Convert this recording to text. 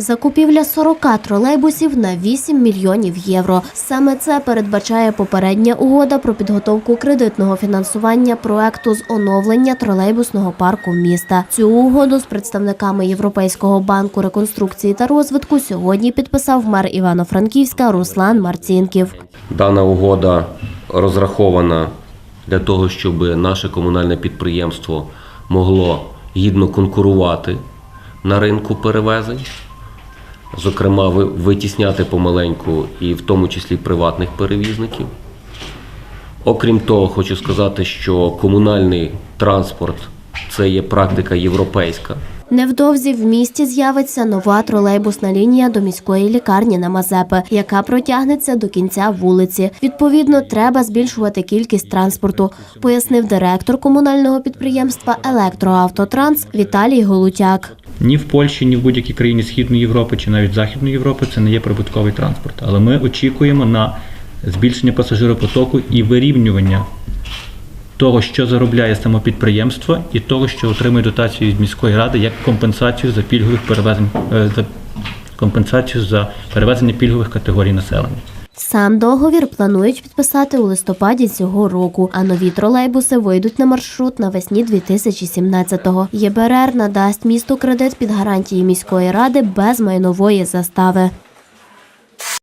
Закупівля 40 тролейбусів на 8 мільйонів євро. Саме це передбачає попередня угода про підготовку кредитного фінансування проекту з оновлення тролейбусного парку міста. Цю угоду з представниками Європейського банку реконструкції та розвитку сьогодні підписав мер Івано-Франківська Руслан Марцінків. Дана угода розрахована для того, щоб наше комунальне підприємство могло гідно конкурувати на ринку перевезень, зокрема, ви- витісняти помаленьку і в тому числі приватних перевізників. Окрім того, хочу сказати, що комунальний транспорт це є практика європейська. Невдовзі в місті з'явиться нова тролейбусна лінія до міської лікарні на Мазепи, яка протягнеться до кінця вулиці. Відповідно, треба збільшувати кількість транспорту, пояснив директор комунального підприємства Електроавтотранс Віталій Голутяк. Ні в Польщі, ні в будь-якій країні Східної Європи чи навіть Західної Європи це не є прибутковий транспорт. Але ми очікуємо на збільшення пасажиропотоку і вирівнювання того, що заробляє само підприємство, і того, що отримує дотацію від міської ради як компенсацію за пільгових перевезень е, за компенсацію за перевезення пільгових категорій населення. Сам договір планують підписати у листопаді цього року, а нові тролейбуси вийдуть на маршрут навесні 2017-го. ЄБРР надасть місту кредит під гарантії міської ради без майнової застави.